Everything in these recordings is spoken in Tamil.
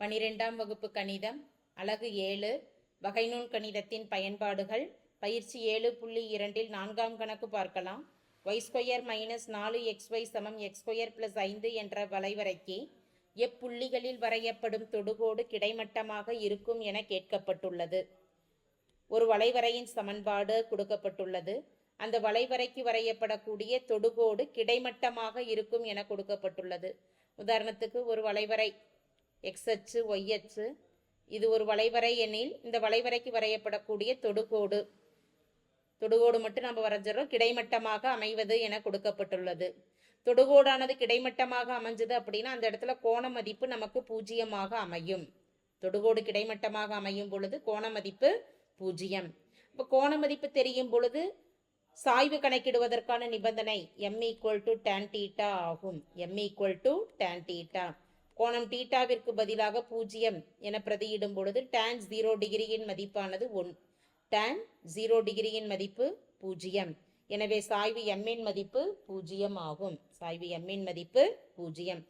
பனிரெண்டாம் வகுப்பு கணிதம் அலகு ஏழு வகைநூல் கணிதத்தின் பயன்பாடுகள் பயிற்சி ஏழு புள்ளி இரண்டில் நான்காம் கணக்கு பார்க்கலாம். ஒய் ஸ்கொயர் மைனஸ் நாலு எக்ஸ் ஒய் சமம் எக்ஸ் ஸ்கொயர் பிளஸ் ஐந்து என்ற வளைவரைக்கு எப்புள்ளிகளில் வரையப்படும் தொடுகோடு கிடைமட்டமாக இருக்கும் என கேட்கப்பட்டுள்ளது. ஒரு வளைவரையின் சமன்பாடு கொடுக்கப்பட்டுள்ளது. அந்த வளைவரைக்கு வரையப்படக்கூடிய தொடுகோடு கிடைமட்டமாக இருக்கும் என கொடுக்கப்பட்டுள்ளது. உதாரணத்துக்கு ஒரு வளைவரை எக்ஸ் அச்சு ஒய் அச்சு இது ஒரு வளைவரை எனில் இந்த வளைவரைக்கு வரையப்படக்கூடிய தொடுகோடு. தொடுகோடு மட்டும் நம்ம வரைஞ்சிடறோம் கிடைமட்டமாக அமைவது என கொடுக்கப்பட்டுள்ளது. தொடுகோடானது கிடைமட்டமாக அமைஞ்சது அப்படின்னா அந்த இடத்துல கோண மதிப்பு நமக்கு பூஜ்ஜியமாக அமையும். தொடுகோடு கிடைமட்டமாக அமையும் பொழுது கோண மதிப்பு பூஜ்ஜியம். இப்போ கோண மதிப்பு தெரியும் பொழுது சாய்வு கணக்கிடுவதற்கான நிபந்தனை M equal to tan theta ஆகும். M equal to tan theta கோணம் டீட்டாவிற்கு பதிலாக பூஜ்ஜியம் என பிரதியிடும் பொழுது டேன் ஜீரோ டிகிரியின் மதிப்பானது ஒன். டேன் ஜீரோ டிகிரியின் மதிப்பு பூஜ்ஜியம். எனவே சாய்வு எம்மின் மதிப்பு பூஜ்ஜியம் ஆகும் சாய்வு எம்மின் மதிப்பு பூஜ்ஜியம்.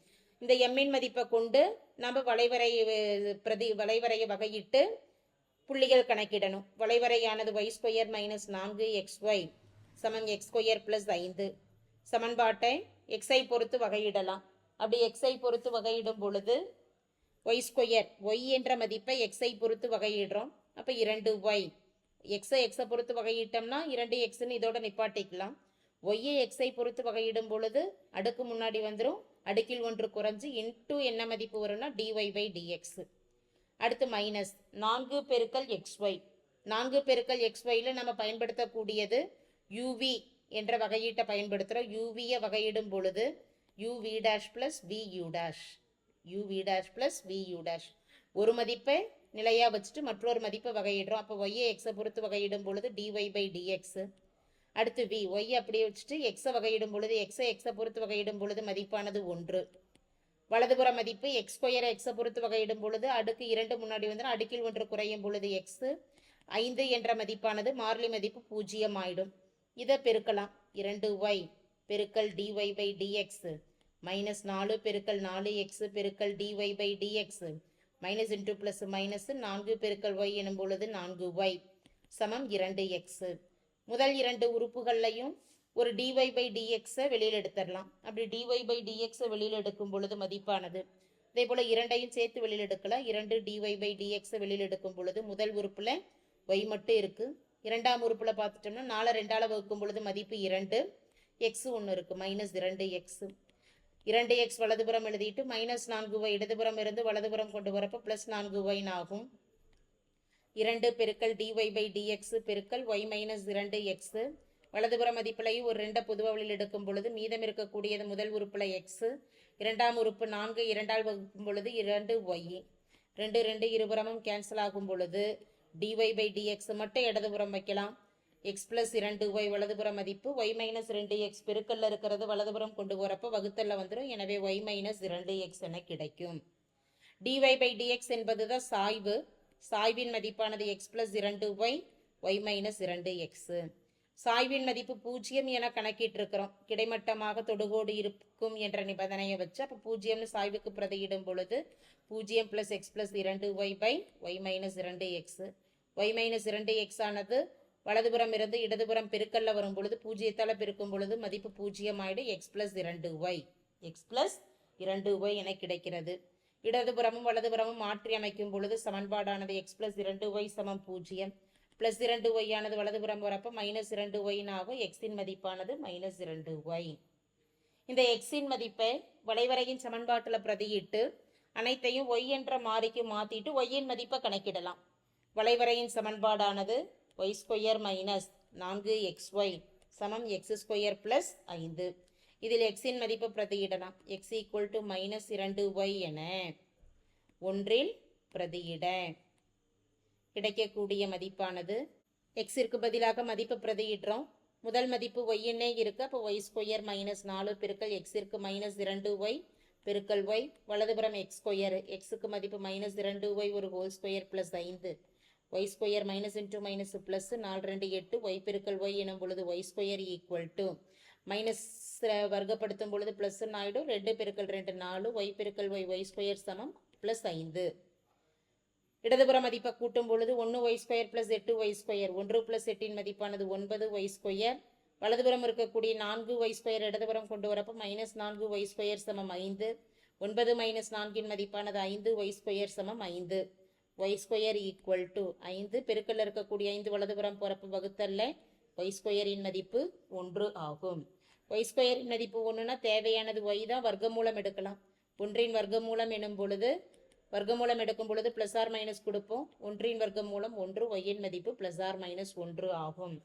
இந்த எம்மின் மதிப்பை கொண்டு நம்ம வளைவரை பிரதி வளைவரையை வகையிட்டு புள்ளிகள் கணக்கிடணும். வளைவரையானது ஒய் ஸ்கொயர் மைனஸ் நான்கு எக்ஸ் ஒய் சமம் எக்ஸ் ஸ்கொயர் ப்ளஸ் ஐந்து. சமன்பாட்டை எக்ஸை பொறுத்து வகையிடலாம். அப்படி எக்ஸை பொறுத்து வகையிடும் பொழுது ஒய் ஸ்கொயர் ஒய் என்ற மதிப்பை எக்ஸை பொறுத்து வகையிடுறோம். அப்போ இரண்டு ஒய் எக்ஸை எக்ஸை பொறுத்து வகையிட்டோம்னா இரண்டு எக்ஸ்னு இதோட நிப்பாட்டிக்கலாம். ஒய்யை எக்ஸை பொறுத்து வகையிடும் பொழுது அடுக்கு முன்னாடி வந்துடும் அடுக்கில் ஒன்று குறைஞ்சு இன்ட்டு என்ன மதிப்பு வரும்னா D Y by D X அடுத்து மைனஸ் நான்கு பெருக்கல் எக்ஸ் ஒய் நான்கு பெருக்கல் எக்ஸ் ஒய்ல நம்ம பயன்படுத்தக்கூடியது யூவி என்ற வகையீட்டை பயன்படுத்துகிறோம் யூவியை வகையிடும் பொழுது UV dash plus V U dash UV dash plus V U dash ஒரு மதிப்பை நிலையாக வச்சுட்டு மற்றொரு மதிப்பை வகையிடுறோம். அப்போ ஒய்யை எக்ஸை பொறுத்து வகையிடும் பொழுது D Y by D X அடுத்து வி ஒய் அப்படியே வச்சுட்டு எக்ஸை வகையிடும் பொழுது எக்ஸை எக்ஸை பொறுத்து வகையிடும் பொழுது மதிப்பானது ஒன்று. வலதுபுற மதிப்பு எக்ஸ் ஸ்கொயரை எக்ஸை பொறுத்து வகையிடும் பொழுது அடுக்கு இரண்டு முன்னாடி வந்து அடுக்கில் ஒன்று குறையும் பொழுது எக்ஸு ஐந்து என்ற மதிப்பானது மாறிலி மதிப்பு பூஜ்ஜியம் ஆயிடும். இதை பெருக்கலாம். இரண்டு ஒய் பெருக்கல் டிஒய் பை டிஎக்ஸ் மைனஸ் நாலு பெருக்கல் நாலு எக்ஸ் பெருக்கல் dy by dx minus into plus minus நான்கு பெருக்கல் ஒய் எனும் பொழுது நான்கு ஒய் சமம் இரண்டு எக்ஸ் முதல் இரண்டு உறுப்புகள்லையும் ஒரு டிஒய் பை டிஎக்ஸை வெளியில் எடுத்துடலாம். அப்படி டிஒய் பை டிஎக்ஸை வெளியில் எடுக்கும் பொழுது மதிப்பானது. அதே போல் இரண்டையும் சேர்த்து வெளியில் எடுக்கலாம். இரண்டு டிஒய் பை டிஎக்ஸை வெளியில் எடுக்கும் பொழுது முதல் உறுப்பில் ஒய் மட்டும் இருக்குது இரண்டாம் உறுப்பில் பார்த்துட்டோம்னா நாலு ரெண்டால் வகுக்கும் பொழுது மதிப்பு இரண்டு. எக்ஸ் ஒன்று இருக்குது மைனஸ் இரண்டு எக்ஸு இரண்டு எக்ஸ் வலதுபுறம் எழுதிட்டு மைனஸ் நான்கு ஒய் இடதுபுறம் இருந்து வலதுபுறம் கொண்டு வரப்போ ப்ளஸ் நான்கு ஒய்னு ஆகும். இரண்டு பெருக்கல் டிஒய் பை டிஎக்ஸ் பெருக்கல் ஒய் மைனஸ் இரண்டு எக்ஸு வலதுபுற மதிப்பிலையும் ஒரு ரெண்டை பொதுவா எடுக்கும் பொழுது மீதம் இருக்கக்கூடியது முதல் உறுப்பில் எக்ஸு இரண்டாம் உறுப்பு நான்கு இரண்டால் வகுக்கும் பொழுது இரண்டு ஒய் ரெண்டு ரெண்டு இருபுறமும் கேன்சல் ஆகும் பொழுது டிஒய் பை டிஎக்ஸ் மட்டும் இடதுபுறம் வைக்கலாம். எக்ஸ் பிளஸ் இரண்டு ஒய் வலதுபுற மதிப்பு ஒய் மைனஸ் ரெண்டு எக்ஸ் பெருக்கல்ல இருக்கிறது வலதுபுறம் கொண்டு வரப்போ வகுத்தல்ல வந்துடும் எனவே ஒய் மைனஸ் இரண்டு எக்ஸ் என கிடைக்கும். டிஒய் பை டிஎக்ஸ் என்பது தான் சாய்வு. சாய்வின் மதிப்பானது எக்ஸ் பிளஸ் இரண்டு ஒய் ஒய் மைனஸ் இரண்டு எக்ஸ். சாய்வின் மதிப்பு பூஜ்ஜியம் என கணக்கிட்டிருக்கிறோம். கிடைமட்டமாக தொடுகோடு இருக்கும் என்ற நிபந்தனையை வச்சு அப்போ பூஜ்ஜியம்னு சாய்வுக்கு பிரதியிடும் பொழுது பூஜ்ஜியம் பிளஸ் எக்ஸ் பிளஸ் இரண்டு ஒய் பை ஒய் மைனஸ் இரண்டு எக்ஸ். ஒய் மைனஸ் இரண்டு எக்ஸ் ஆனது வலதுபுறம் இருந்து இடதுபுறம் பெருக்கல்ல வரும் பொழுது பூஜ்ஜியத்தால் பெருக்கும் பொழுது மதிப்பு பூஜ்ஜியம் ஆயிடும் எக்ஸ் பிளஸ் இரண்டு ஒய் எக்ஸ் பிளஸ் இரண்டு ஒய் என கிடைக்கிறது. இடதுபுறமும் வலதுபுறமும் மாற்றி அமைக்கும் பொழுது சமன்பாடானது எக்ஸ் பிளஸ் இரண்டு ஒய் சமம் பூஜ்ஜியம். பிளஸ் இரண்டு ஒய் ஆனது வலதுபுறம் வரப்போ மைனஸ் இரண்டு ஒய்னு ஆகும் எக்ஸின் மதிப்பானது மைனஸ் இரண்டு ஒய் இந்த எக்ஸின் மதிப்பை வளைவரையின் சமன்பாட்டில் பிரதியிட்டு அனைத்தையும் ஒய் என்ற மாறிக்கு மாற்றிட்டு ஒய்யின் மதிப்பை கணக்கிடலாம். வளைவரையின் சமன்பாடானது ஒய் ஸ்கொயர் மைனஸ் நான்கு எக்ஸ் ஒய் சமம் எக்ஸ் ஸ்கொயர் ப்ளஸ் ஐந்து. இதில் எக்ஸின் மதிப்பு பிரதியிடலாம். எக்ஸ் ஈக்குவல் டு மைனஸ் இரண்டு ஒய் என ஒன்றில் பிரதியிட. கிடைக்கக்கூடிய மதிப்பானது எக்ஸிற்கு பதிலாக மதிப்பு பிரதியிடுறோம். முதல் மதிப்பு ஒய்ன்னே இருக்கு. அப்போ ஒய் ஸ்கொயர் மைனஸ் நாலு பெருக்கல் எக்ஸிற்கு மைனஸ் இரண்டு ஒய் பெருக்கல் ஒய் வலதுபுறம் எக்ஸ் ஸ்கொயர் எக்ஸுக்கு மதிப்பு மைனஸ் இரண்டு ஒய் ஒரு ஹோல் ஸ்கொயர் ப்ளஸ் ஐந்து. Y square minus into minus plus நாலு ரெண்டு எட்டு ஒய் பெருக்கல் ஒய் எனும் பொழுது Y square equal to minus வர்க்கப்படுத்தும் பொழுது ப்ளஸ் ஆகிடும் ரெண்டு பெருக்கல் ரெண்டு நாலு ஒய் பெருக்கல் ஒய் ஒய் ஸ்கொயர் சமம் ப்ளஸ் ஐந்து. இடதுபுற மதிப்பை கூட்டும் பொழுது ஒன்று ஒய் ஸ்கொயர் ப்ளஸ் எட்டு ஒய் ஸ்கொயர் ஒன்று ப்ளஸ் எட்டின் மதிப்பானது ஒன்பது ஒய் ஸ்கொயர் வலதுபுறம் இருக்கக்கூடிய நான்கு ஒய் ஸ்கொயர் இடதுபுறம் கொண்டு வரப்போ மைனஸ் நான்கு ஒய் ஸ்கொயர் சமம் ஐந்து. ஒன்பது மைனஸ் நான்கின் மதிப்பானது ஐந்து ஒய் ஸ்கொயர் சமம் ஐந்து. ஒய் ஸ்கொயர் ஈக்குவல் டு ஐந்து பெருக்கல்ல இருக்கக்கூடிய ஐந்து வலதுபுறம் போகிறப்ப வகுத்தல்ல ஒய் ஸ்கொயரின் மதிப்பு ஒன்று ஆகும். ஒய் ஸ்கொயரின் மதிப்பு ஒன்றுனா தேவையானது ஒய் தான் வர்க்கமூலம் எடுக்கலாம். ஒன்றின் வர்க்கமூலம் எனும் பொழுது வர்க்கமூலம் எடுக்கும் பொழுது பிளஸ் ஆர் மைனஸ் கொடுப்போம். ஒன்றின் வர்க்கமூலம் ஒன்று ஒய்யின் மதிப்பு பிளஸ் ஆர் மைனஸ் ஒன்று ஆகும்.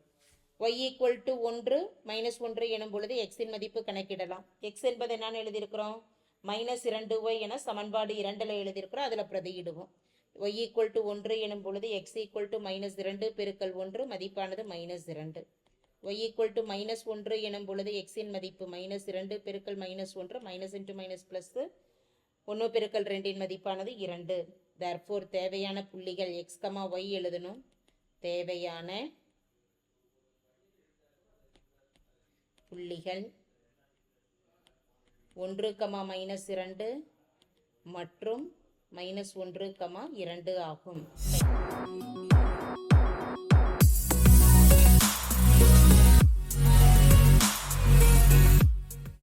ஒய் ஈக்குவல் டு ஒன்று மைனஸ் ஒன்று எனும் பொழுது எக்ஸின் மதிப்பு கணக்கிடலாம். எக்ஸ் என்பது என்னன்னு எழுதியிருக்கிறோம்? மைனஸ் இரண்டு ஒய் என சமன்பாடு இரண்டில் எழுதியிருக்கிறோம். அதில் பிரதியிடுவோம். ஒய் ஈக்குவல் டு ஒன்று எனும் பொழுது எக்ஸ் ஈக்குவல் டு மைனஸ் இரண்டு பெருக்கல் ஒன்று மதிப்பானது மைனஸ் இரண்டு. ஒய் ஈக்குவல் டு மைனஸ் ஒன்று எனும் பொழுது எக்ஸின் மதிப்பு மைனஸ் இரண்டு பெருக்கல் மைனஸ் ஒன்று மைனஸ் இன்ட்டு மைனஸ் ப்ளஸ் ஒன்று பெருக்கல் ரெண்டின் மதிப்பானது இரண்டு. தர்ஃபோர் தேவையான புள்ளிகள் எக்ஸ் கமா ஒய் எழுதணும். தேவையான புள்ளிகள் ஒன்று கமா மைனஸ் இரண்டு மற்றும் மைனஸ் ஒன்று கமா இரண்டு ஆகும்.